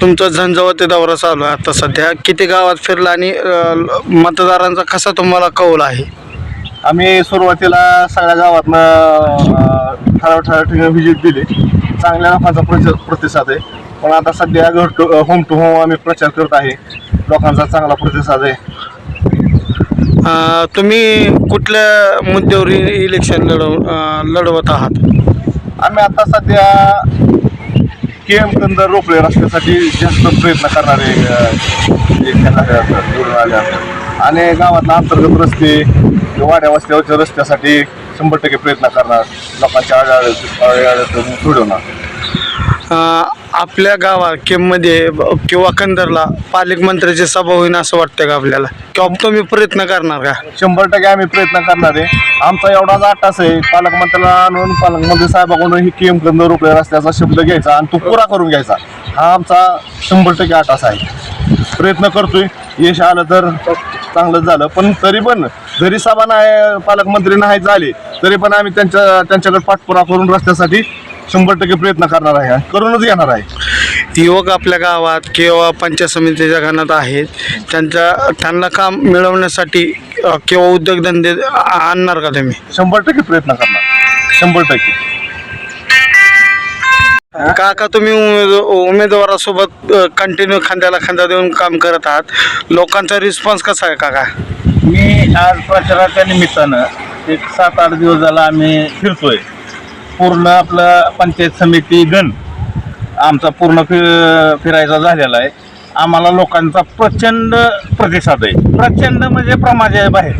तुमचा झंझावती दौरा चालू आहे आता सध्या. किती गावात फिरला आणि अ, मतदारांचा कसा तुम्हाला कौल आहे? आम्ही सुरुवातीला सगळ्या गावातनं ठराव ठराव ठिकाणी व्हिजिट दिली. चांगल्या प्रति प्रतिसाद आहे. पण आता सध्या घर टू होम टू होम आम्ही प्रचार करत आहे. लोकांचा चांगला प्रतिसाद आहे. अ, तुम्ही कुठल्या मुद्द्यावर इ- इलेक्शन लढव अ, लढवत आहात? आम्ही आता सध्या के एम कंदर रोपळे रस्त्यासाठी जास्त प्रयत्न करणारे एक निवडून आले आहेत. आणि गावातला अंतर्गत रस्ते वाड्या वस्त्यावरच्या रस्त्यासाठी शंभर टक्के प्रयत्न करणार लोकांच्या अडचण सोडवणार आपल्या गावात केममध्ये किंवा कंदरला पालकमंत्र्याची सभा होईन असं वाटतं का आपल्याला? किंवा तुम्ही प्रयत्न करणार का? शंभर टक्के आम्ही प्रयत्न करणार आहे. आमचा एवढाच आटास आहे पालकमंत्र्याला आणून पालकमंत्री साहेबाकडून ही केम कंद रुपये रस्त्याचा शब्द घ्यायचा आणि तो पुरा करून घ्यायचा. हा आमचा शंभर टक्के आटास आहे. प्रयत्न करतोय. यश आलं तर चांगलंच झालं. पण तरी पण जरी सभा नाही पालकमंत्री नाही झाले तरी पण आम्ही त्यांच्या त्यांच्याकडे पाठपुरा करून रस्त्यासाठी शंभर टक्के प्रयत्न करणार आहे. करूनच घेणार आहे. युवक आपल्या गावात किंवा पंचायत समितीच्या घरात आहेत. त्यांच्या त्यांना काम मिळवण्यासाठी अ, किंवा उद्योगधंदे आ- आणणार का तुम्ही? शंभर टक्के प्रयत्न करणार. शंभर टक्के. काका तुम्ही उमेद उमेदवारासोबत कंटिन्यू खांद्याला खांदा देऊन काम करत आहात. लोकांचा रिस्पॉन्स कसा आहे काका? मी आज प्रचाराच्या निमित्तानं एक सात आठ दिवस झाला आम्ही फिरतोय. पूर्ण आपलं पंचायत समिती गण आमचा पूर्ण फि फिरायचा झालेला आहे. आम्हाला लोकांचा प्रचंड प्रतिसाद आहे. प्रचंड म्हणजे प्रमाजे आहे बाहेर.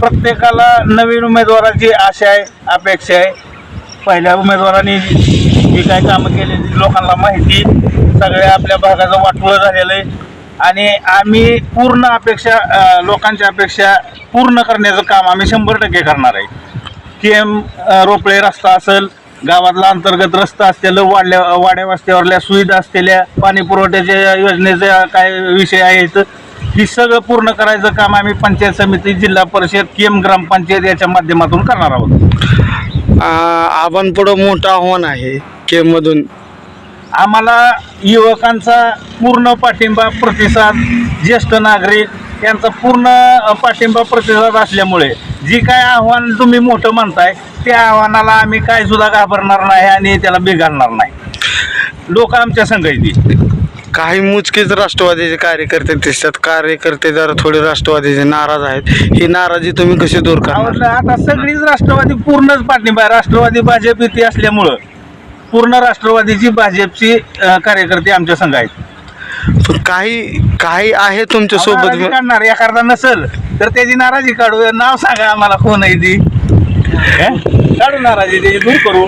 प्रत्येकाला नवीन उमेदवाराची आशा आहे अपेक्षा आहे. पहिल्या उमेदवारांनी जी काय कामं केलेली लोकांना माहिती सगळ्या आपल्या भागाचं वाटोळं झालेलं आहे. आणि आम्ही पूर्ण अपेक्षा लोकांच्या अपेक्षा पूर्ण करण्याचं काम आम्ही शंभर टक्के करणार आहे. के एम रोपळे रस्ता असेल गावातला अंतर्गत रस्ता असलेलं वाढल्या वाड्या वस्त्यावरल्या सुविधा असलेल्या पाणी पुरवठ्याच्या योजनेचे काय विषय आहेत ही सगळं पूर्ण करायचं काम आम्ही पंचायत समिती जिल्हा परिषद के एम ग्रामपंचायत याच्या माध्यमातून करणार आहोत. आपण पुढं मोठं आव्हान आहे केममधून आम्हाला युवकांचा पूर्ण पाठिंबा प्रतिसाद ज्येष्ठ नागरिक यांचा पूर्ण पाठिंबा प्रतिसाद असल्यामुळे जी काय आव्हान तुम्ही मोठं म्हणताय त्या आव्हानाला आम्ही काय सुद्धा घाबरणार नाही आणि त्याला बिघडणार नाही. लोक आमच्या संघाची काही मुचकीच राष्ट्रवादीचे कार्यकर्ते दिसतात. कार्यकर्ते जरा थोडे राष्ट्रवादीचे नाराज आहेत. ही नाराजी तुम्ही कशी दूर आवडलं आता सगळीच राष्ट्रवादी पूर्णच पाठिंबा आहे. राष्ट्रवादी भाजप इथे असल्यामुळं पूर्ण राष्ट्रवादीची भाजपची कार्यकर्ते आमच्या संघ आहेत. पण काही काही आहे तुमच्या नाराजी सोबत काढणार एखादा नसेल तर त्याची नाराजी काढू नाव सांगा आम्हाला कोण आहे ती? हे? काढू नाराजी त्याची दूर करू.